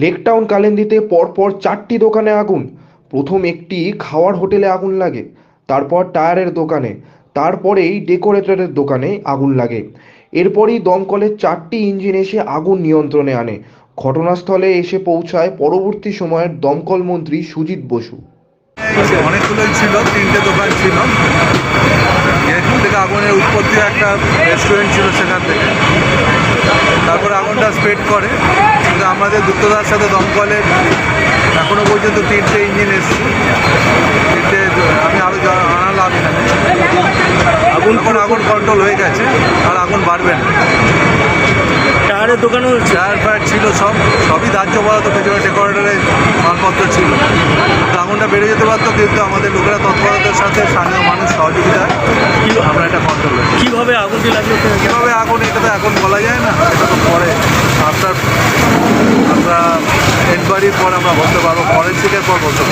লেকটাউন কালেন্দিতে পরপর চারটি দোকানে আগুন। প্রথম একটি খাওয়ার হোটেলে আগুন লাগে, তারপর টায়ারের দোকানে, তারপরেই ডেকোরেটরের দোকানে আগুন লাগে। এরপরই দমকলের চারটি ইঞ্জিন এসে আগুন নিয়ন্ত্রণে আনে। ঘটনাস্থলে এসে পৌঁছায় পরবর্তী সময়ের দমকল মন্ত্রী সুজিত বসু। অনেকগুলোই ছিল, তিনটে দোকান ছিল। থেকে আগুনের উৎপত্তি একটা রেস্টুরেন্ট ছিল সেখান থেকে। তারপরে আগুনটা স্প্রেড করে। কিন্তু আমাদের দ্রুততার সাথে দমকলের এখনও পর্যন্ত তিনটে ইঞ্জিন এসছে। তিনটে আমি আরও এখানে আগুন এখন আগুন কন্ট্রোল হয়ে গেছে আর আগুন বাড়বে না। টায়ারের দোকানও টায়ার ফায়ার ছিল সব সবই দাহ্য পদার্থ পেছনে ডেকোরেটরে মালপত্র ছিল। আগুনটা বেড়ে যেতে পারতো কিন্তু আমাদের লোকেরা তৎপরতার সাথে স্থানীয় মানুষ সহযোগিতায় আমরা এটা কন্ট্রোল কীভাবে কীভাবে আগুনটি লাগল কীভাবে আগুন এটা তো এখন বলা যায় না এটা তো পরে এনকোয়ারির পর আমরা বলতে পারব ফরেন্সিকের পর বলতে পারব।